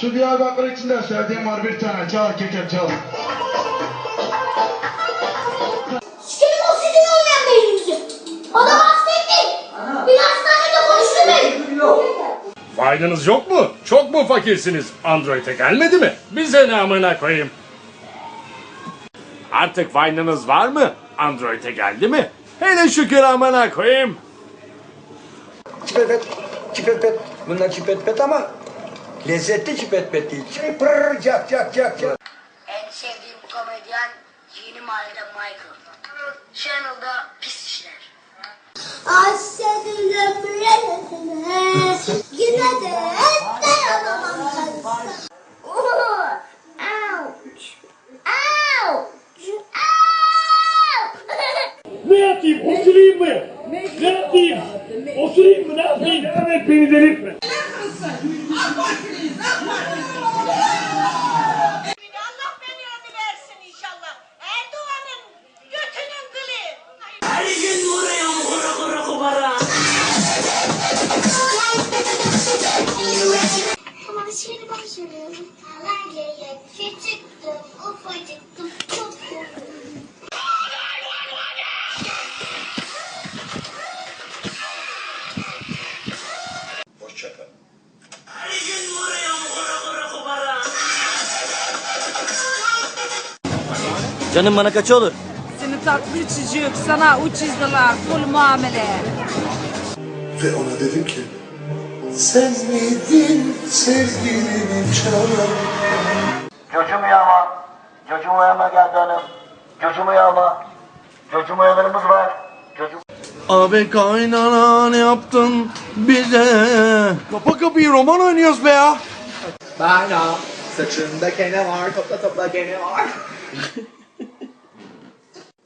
Şu Diyarbakır içinde sevdiğim var bir tane. Çal keket çal. Sikerim o sizin olmayan beyninizi. Adam hasta etti. Bir hastanede konuşturmayın. Faydınız yok mu? Çok mu fakirsiniz? Android'e gelmedi mi? Bize ne amına koyayım? Artık Vine'ınız var mı? Android'e geldi mi? Hele şükür amına koyayım. Çipet çipet Bunlar çipet ama lezzetli çipet değil. Şey pırr cak cak cak cak. En sevdiğim komedyen Yeni Mahallede Michael. Channel'da pis işler. Yine de dayanamam fazla. Oh, ouch. Ouch. Ouch. Ne yapayım? Osurayım mı? Ne yapayım? Osurayım mı? Ne yapayım? Evet beni delirtme. Allah Canım bana kaç olur? Seni tatlı çocuk sana uçizdiler full muamele. Ve ona dedim ki sen miydin sevgilimin çağlar Çocuğum yağma. Çocuğum yağma geldi hanım. Çocuğum yağma. Çocuğum yağlarımız var. Çocuğum Abi kaynana ne yaptın bize Kapa kapıyı roman oynuyoruz be ya Bana saçında kene var, topla topla kene var.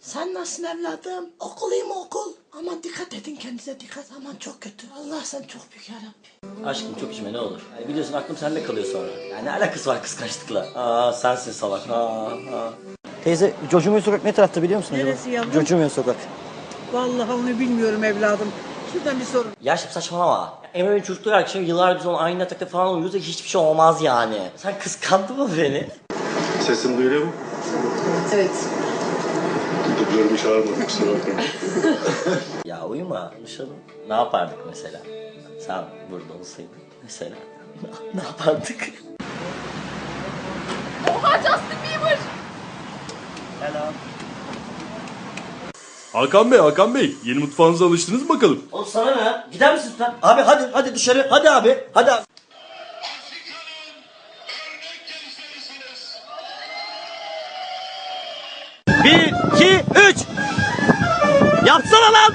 Sen nasılsın evladım? Okul iyi mi okul? Aman dikkat edin kendinize dikkat. Aman çok kötü. Allah sen çok büyük yarabbim. Aşkım çok içme ne olur. Yani biliyorsun aklım sende kalıyor sonra. Yani ne alakası var kıskançlıkla? Aa sensin salak. Aa, aa. Teyze Cocumuyor Sokak ne tarafta biliyor musun? Neresi yavrum? Cocumuyor Sokak. Vallahi onu bilmiyorum evladım. Şuradan bir sorun. Ya şimdi saçmalama. Emre'nin çocukluğu arkadaşım yıllar biz onu aynı yatakta falan uyuyoruz da hiçbir şey olmaz yani. Sen kıskandın mı beni? Sesim duyuluyor mu? Evet. Dublörümü çağırmadım kusura bakma Ya uyuma konuşalım. Ne yapardık mesela? Sen burada olsaydın mesela. ne yapardık? Oha Justin Bieber. Selam. Hakan Bey, Hakan Bey. Yeni mutfağınıza alıştınız mı bakalım? Oğlum sana ne? Gider misin lütfen? Abi hadi hadi dışarı. Hadi abi. Hadi abi. Bir, iki, üç. Yapsana lan.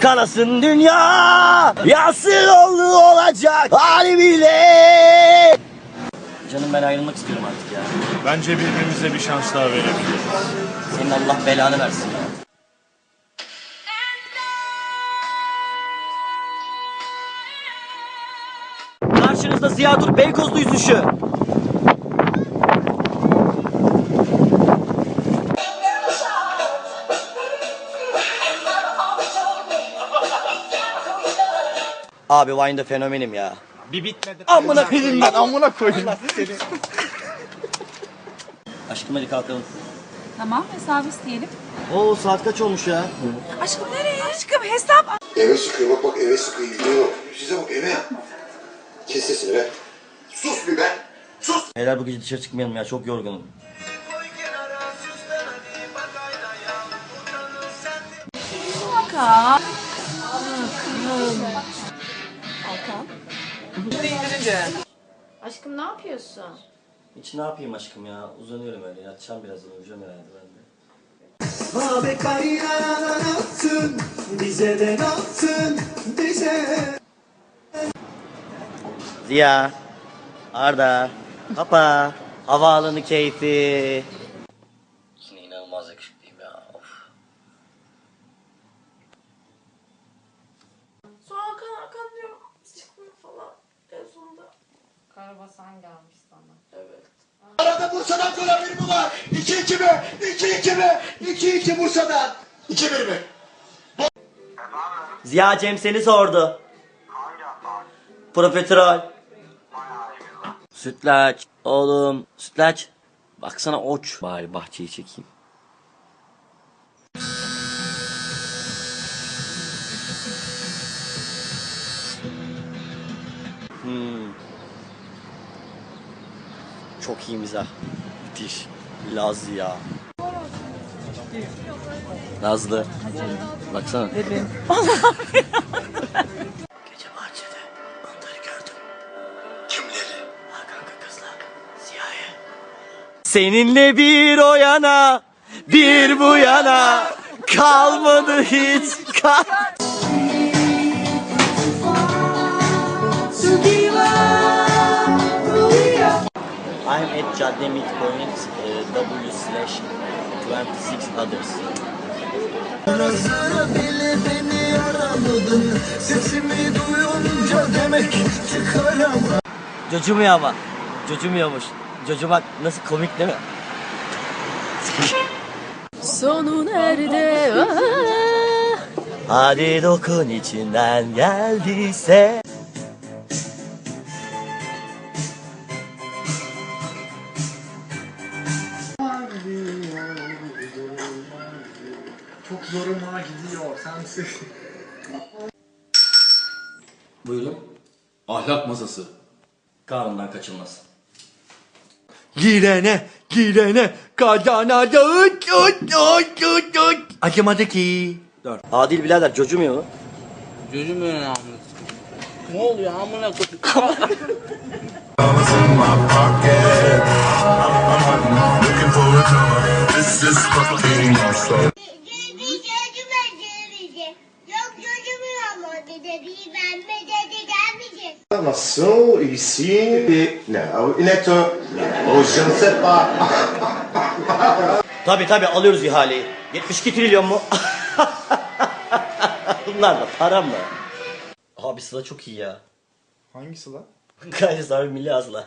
Karasın dünya, yasır oldu olacak hali bile. Canım ben ayrılmak istiyorum artık ya. Bence birbirimize bir şans daha verelim. Senin Allah belanı versin ya. Karşınızda Ziya Dur Beykozlu yüzüşü. Abi Vine'da fenomenim ya. Bir bitmedi. Amına koyayım ben amına koyayım. Aşkım hadi kalkalım. Tamam hesabı isteyelim. Oo saat kaç olmuş ya? Aşkım nereye? Aşkım hesap. Eve sıkıyor bak bak eve sıkıyor gidiyor Size bak eve Kes sesini be Sus bir be Sus Beyler bu gece dışarı çıkmayalım ya çok yorgunum. Hakan. Aşkım ne yapıyorsun? Hiç ne yapayım aşkım ya uzanıyorum öyle yatacağım birazdan uyuyacağım herhalde ben de. Abi kaynana ne yaptın? Bize de ne yaptın? Bize. Ziya, Arda, Papa, havaalanı keyfi. Yine inanılmaz yakışıklıyım ya. Of. Sonra Hakan Hakan diyorum. Çıkmıyor falan. En sonunda. Karabasan gelmiş sana. Evet. Arada Bursa'dan gol bir mi var? 2-2 mi? 2-2 mi? 2-2 Bursa'dan 2-1 mi? Ziya Cem seni sordu. Profiterol. Sütlaç. Oğlum sütlaç. Baksana oç. Bari bahçeyi çekeyim. Çok iyi mizah. Müthiş. Laz ya. Nazlı. Baksana. Gece bahçede onları gördüm. Kimleri? Ha kanka kızlar. Siyahi. Seninle bir o yana, bir bu yana kalmadı hiç kal. I'm at Cadde Midpoint uh, W slash 26 others. Cocumuyor ama. Cocumuyormuş. Cocumak nasıl komik değil mi? Sonu nerede? Hadi dokun içinden geldiyse. Çok zoruma gidiyor sensin. Buyurun. Ahlak masası. Karnından kaçılmaz. Girene, girene, kazanacağız. Uç, uç, uç, uç, uç. Acımadı ki. Dört. Adil birader cocumuyor mu? Bir Nasıl ici et no, il est un oh je ne sais pas. Tabi tabi alıyoruz ihaleyi. 72 trilyon mu? Bunlar da para mı? Abi sıla çok iyi ya. Hangisi lan? Gayet abi milli asla.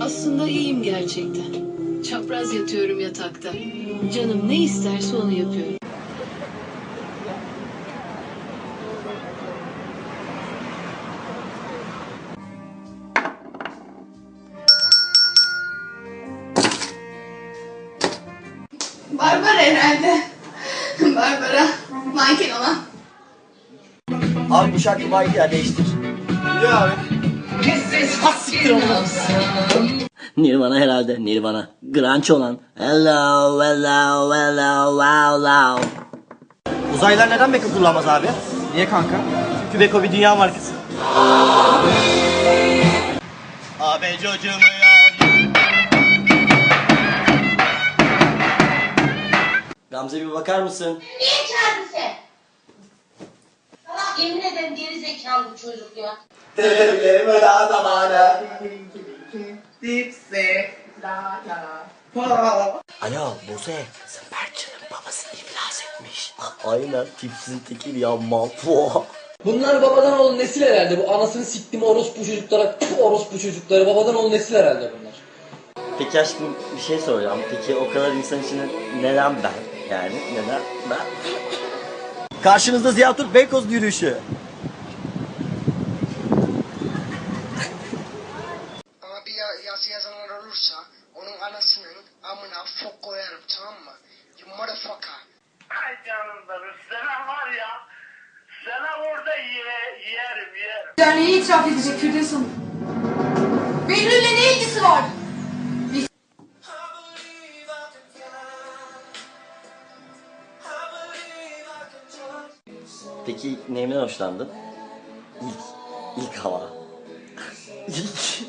Aslında iyiyim gerçekten. Çapraz yatıyorum yatakta. Canım ne isterse onu yapıyorum. Manken olan. Abi bu şarkı ya değiştir. Ya abi. Nirvana herhalde Nirvana. Grunge olan. Hello hello hello wow wow. Uzaylılar neden Beko kullanmaz abi? Niye kanka? Çünkü Beko bir dünya markası. Abi çocuğumu Gamze bir bakar mısın? Niye çağırdın sen? Salak yemin ederim geri zekalı bu çocuk ya. Alo Buse. Berçin'in babası iflas etmiş. Aynen tipsizin tekil ya mahvo. Bunlar babadan oğul nesil herhalde. Bu anasını siktim orospu çocuklara, orospu çocukları. Babadan oğul nesil herhalde bunlar. Peki aşkım bir şey soracağım. Peki o kadar insan içinde neden ben? Yani neden ben? Karşınızda Ziya Türk Beykoz yürüyüşü. Ama bir ya- yazı yazanlar olursa onun anasının amına fok koyarım tamam mı? You motherfucker. Ay canım benim. Sana var ya. Sana orada ye, yerim yerim. Yani neyi itiraf edecek Firdevs Hanım? Behlül'le ne ilgisi var? Peki neyimden hoşlandın? İlk, ilk hava. İlk.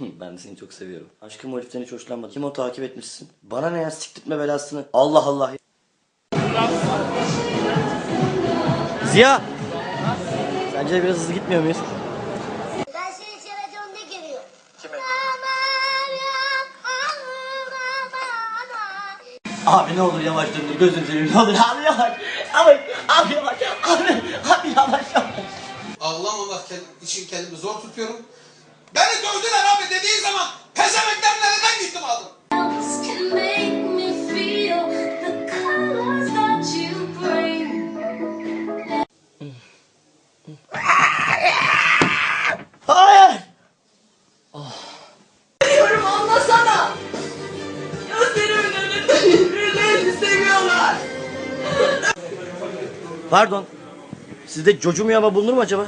ben de seni çok seviyorum. Aşkım o heriften hiç hoşlanmadım. Kim o takip etmişsin? Bana ne ya siktirtme belasını. Allah Allah. Ziya! Sence biraz hızlı gitmiyor muyuz? Ben seni? Abi ne olur yavaş döndür gözünü seveyim ne olur abi yavaş. Abi, abi yavaş. Abi, abi yavaş yavaş. Allah'ım Allah için kendimi zor tutuyorum. Beni dövdüler abi dediği zaman pezemekten nereden gittim aldım. Hayır. Oh. Diyorum anlasana. Gözlerimin önünde birbirlerini seviyorlar. Pardon. Sizde cocumuyor ama bulunur mu acaba?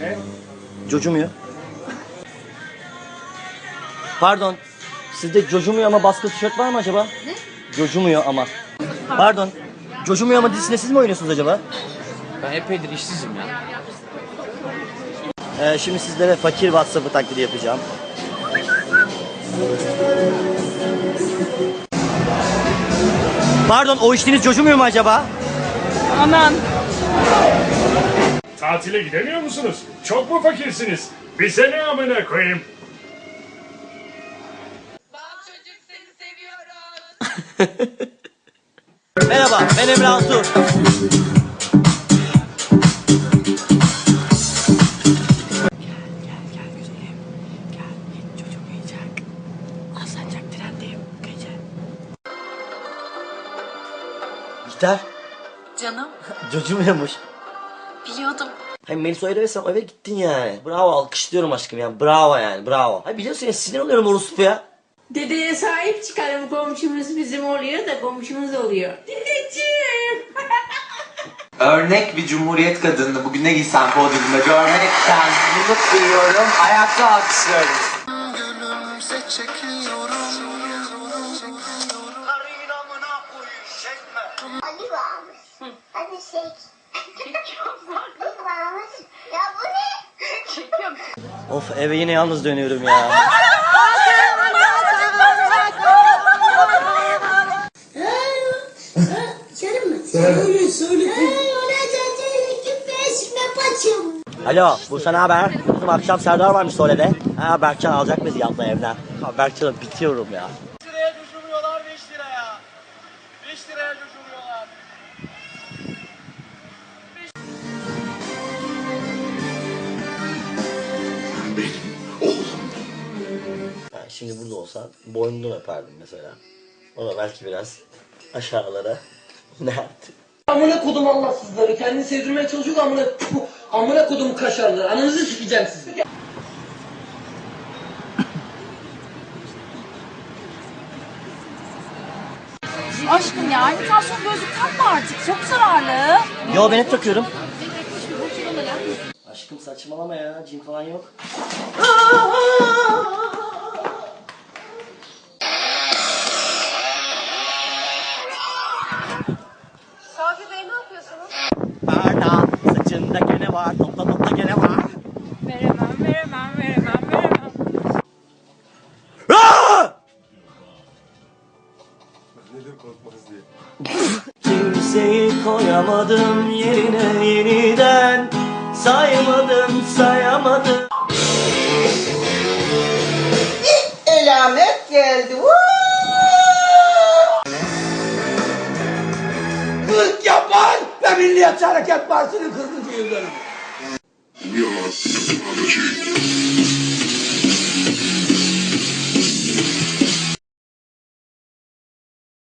Ne? Cocumuyor. Pardon. Sizde cocumuyor ama baskılı tişört var mı acaba? Ne? Cocumuyor ama. Pardon. Cocumuyor ama dizisinde siz mi oynuyorsunuz acaba? Ben epeydir işsizim ya. Ee, şimdi sizlere fakir WhatsApp'ı taklidi yapacağım. Pardon o içtiğiniz cocumuyor mu acaba? Aman. Tatile gidemiyor musunuz? Çok mu fakirsiniz? Bize ne amına koyayım? Merhaba ben Emre Altuğ. Alsancak trendeyim gece. Gitar Canım cocumuyormuş. Biliyordum. Hayır Melis o eve sen o eve gittin yani. Bravo alkışlıyorum aşkım yani. Bravo yani bravo. Hayır biliyorsun ya sinir oluyorum orospu ya. Dedeye sahip çıkalım komşumuz bizim oluyor da komşumuz oluyor. Dedeciğim. Örnek bir cumhuriyet kadını bugün ne giysem podyumda görmekten mutluluk duyuyorum. Ayakta alkışlıyorum. Ali varmış. Hadi çek. Of eve yine yalnız dönüyorum ya. Söyle söyle. Alo Bursa ne haber? Bizim akşam Serdar varmış Sole'de. Ha Berkcan alacak bizi yatla evden. Ha Berkcan'a bitiyorum ya. Şimdi burada olsan boynundan öperdim mesela. O da belki biraz aşağılara inerdi. Amına kodum Allahsızları. Kendini sevdirmeye çalışıyor da amına amına kodum kaşarları. Ananızı sikeceğim sizi. Aşkım ya imitasyon gözlük takma artık. Çok zararlı. Yo ben hep takıyorum. Aşkım saçmalama ya cin falan yok. Koyamadım yerine yeniden Saymadım sayamadım Elamet geldi. Kırk yapan ve Milliyetçi Hareket Partisi'nin 40. yılları. We are.